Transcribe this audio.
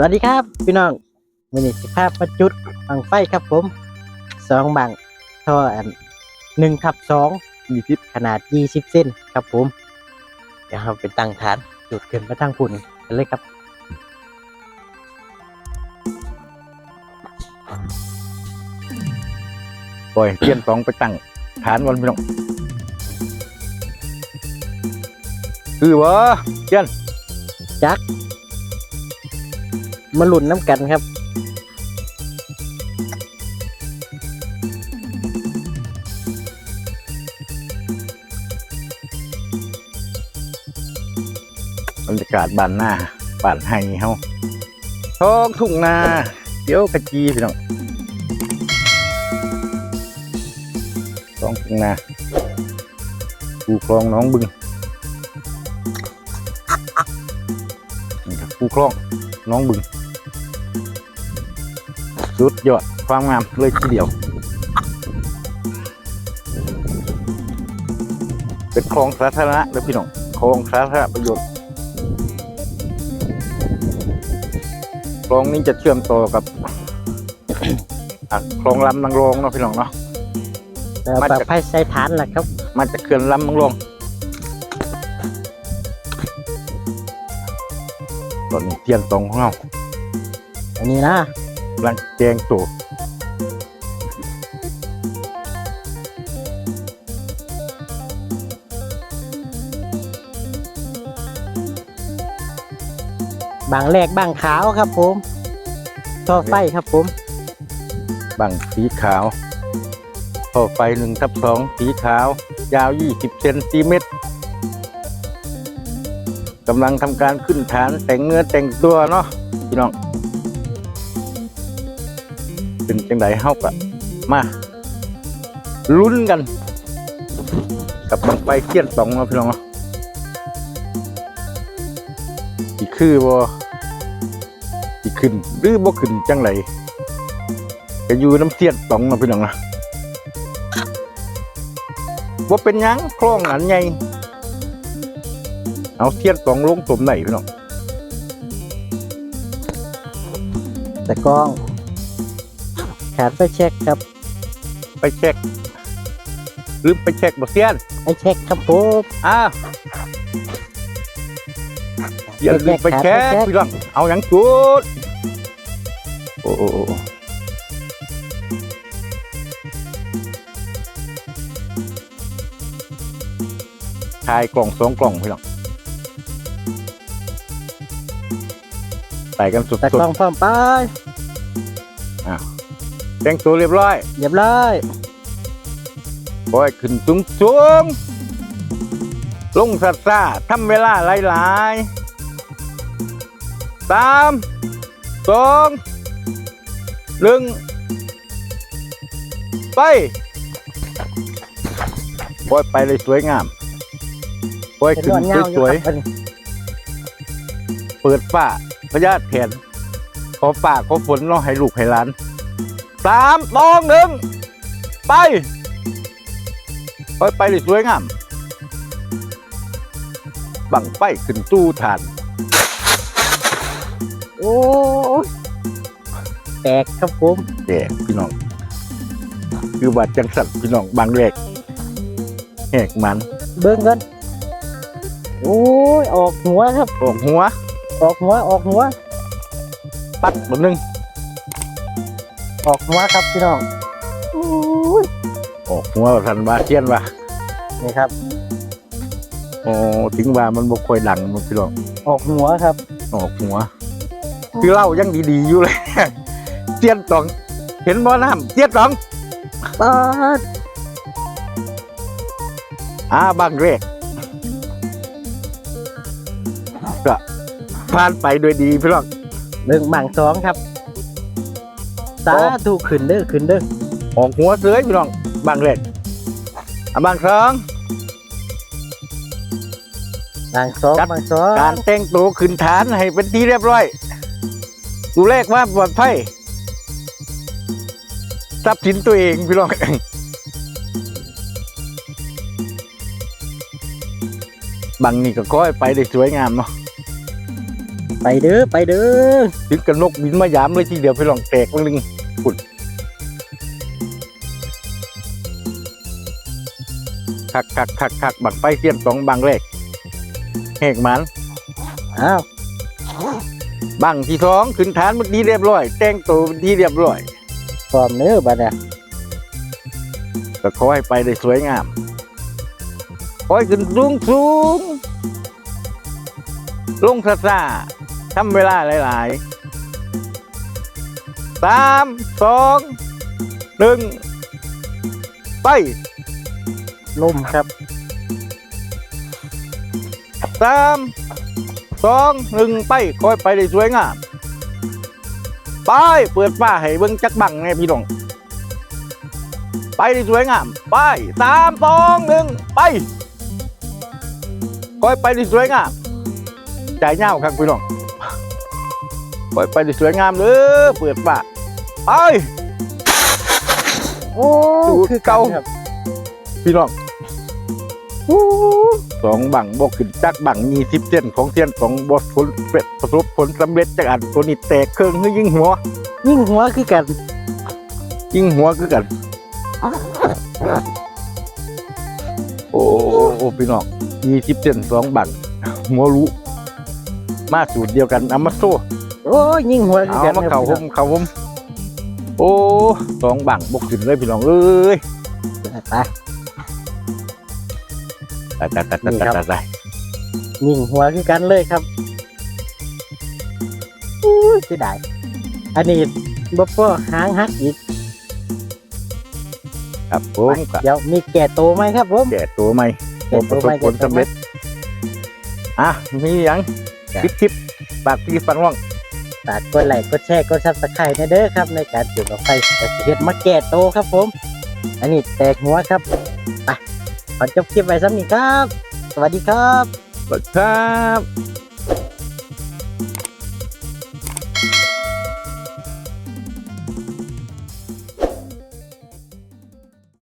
สวัสดีครับพี่น้องมินิสิภาพประจุดบังไฟครับผมสองบังท่ออันหนึ่งทับสองยี่สิบขนาดยี่สิบเส้นครับผม เดี๋ยวเราไปตั้งฐานจุดขึ้นมาตั้งพุ่นกันเลยครับปล่อยเทียนสองไปตั้งฐานวันพี่น้องคือวะเทียนจัก มาหลุนน้ำกันครับ บรรยากาศบานหน้าบ้านไฮเฮาท้องทุ่งนาเดี๋ยวกระจีพี่น้องท้องทุ่งนาคูคลองน้องบึงนี่ครับคูคลองน้องบึง สุดยอดความงามเลยทีเดียว เป็นคลองสาธารณะเลยพี่น้องคลองสาธารณประโยชน์คลองนี้จะเชื่อมต่อกับอะคลองลำนางรองเนาะพี่น้องเนาะแล้วมาปจากไฟใส่ฐานแหละครับ มาจากเขื่อนลำนางรองตอนนี้เทียนตองของเราอันนี้นะ กำลังแจงตัวบางแรกบางขาวครับผมท่อไฟครับผมบังสีขาวท่อไฟหนึ่งทับสองสีขาว ยาว20เซนติเมตรกำลังทำการขึ้นฐานแต่งเนื้อแต่งตัวเนาะพี่น้อง เป็นจังไดเฮากะมาลุ้นกัน กับบังไฟเทียนสองเนาะพี่น้องเนาะสิคือบ่สิขึ้นหรือบ่ขึ้นจังไรก็อยู่น้ำเทียนสองเนาะพี่น้องนะบ่เป็นยังคลองอันใหญ่เอาเทียนสองลงสมไหนพี่น้องแต่กล้อง ขาดไฟเช็คครับ ไปเช็คหรือไปเช็คบ่เทียนไฟเช็คครับผมอ้าวอย่าลืมไปแชร์พี่น้องเอาอย่างจุดโอ้โอ้โอ้ถ่ายกล่องสองกล่องพี่น้องใส่กันสุดแต่กล้องพร้อมไปๆ แต่งตัวเรียบร้อยเรียบร้อยบอยขึ้นสูงสูงลงสัดซ่าทำเวลาหลายๆสามสองหนึ่งไปบอยไปเลยสวยงามบอยเป็นขึ้นวลนเงาอสยู่วยครับๆเปิดฝ้าพญาแทนขอป่าขอฝนรอให้ลูกให้หลาน สามสองหนึ่งไป ไปไปเลยสวยงามบังไฟขึ้นตู้ฐาน โอ้ยแตกครับผมแย่พี่น้อง คือว่าจังสัตว์พี่น้องบางแรกแหกมัน เบิ้งกันโอ้ยออกหัวครับ ออกหัว ออกหัวออกหัว ปัดบนนึง ออกหัวครับพี่น้องโอ้ยออกหัวสันบาเทียนว่านี่ครับโอ้ถึงว่ามันบ่ค่อยดังมันพี่น้องออกหัวครับ ออกหัว คือเล่ายังดีๆอยู่เลยเทียนตอง เห็นบ่น้ำเทียนตองปาดอ่าบางแรกก็ผ่านไปด้วยดีพี่น้องเบิ้งบางสองครับ สาธุขึ้นเด้อขึ้นเด้อออกหัวเสือพี่น้องบางแรกอะบางสองบางสองจัดบางสองการแต่งตัวขึ้นฐานให้เป็นที่เรียบร้อยดูเลขว่าปลอดภัยทรัพย์สินตัวเองพี่น้องบางนี่ก็ก้อยไปได้สวยงามเนาะไปเด้อไปเด้อถึงกับนกบินมายามเลยทีเดียวพี่น้องแตกวันหนึ่ง ปุ่นคักคักคักคักบังไฟเสียนสองบังแรกแหกมันอ้าวบังที่สองขึ้นฐานมันดีเรียบร้อย แต่งตัวเป็นที่เรียบร้อยพร้อมเด้อบัดเนี่ยก็ขอให้ไปได้สวยงามขอให้ขึ้นสูงสูงลงซาซาทำเวลาหลาย ๆ สามสองหนึ่งไปล่มครับสามสองหนึ่งไปคอยไปได้สวยงามไปเปิดฝ้าให้เบิ้งจักบังแน่พี่น้องไปได้สวยงามไปสามสองหนึ่งไปคอยไปได้สวยงามใจเง่าครับพี่น้อง คอยไปได้สวยงามเลยเปิดฝ้าไปโอ้ดูคือเก่าครับพี่น้องอู้สองบังบกขึ้นจากบังมีสิบเส้นของเส้นสองบทผลเป็ดประสบผลสำเร็จจากอันตัวนี้แตกเครื่องให้ยิงหัว ยิ่งหัวคือกัน ยิงหัวคือกัน โอ้โอ้พี่น้องมีสิบเส้นสองบังหัวรู้มาสูตรเดียวกันเอามาโซ่ โอ้ยยิ่งหัวคือเอากันมาเข่าคผรับมเข่าผมโอ้สองบังบกขึ้นเลยพี่น้องเอ้ยไปตายตายตายตายนี่ครับตายตายยิ่งหัวคือกันเลยครับอู้ยเสียดายอันนี้บ๊อบหางหักอีกครับผมก็เดี๋ยวมีแก่โตไหมครับผมแก่ตัวใหม่แก่ปตัระวสใหบม่ผลสำเร็จอะมีหยังจ้ะคลิปคลิปปากพี่ฟังว่าง ฝากกดไลค์กดแชร์กดซับสไครต์นเด้อครับ ในการจุดออกไฟแต่สิเฮ็ดมาแก่โตครับผม อันนี้แตกหัวครับไปขอจบคลิปไว้ซ้ำนี้ครับ สวัสดีครับสวัสดีครับ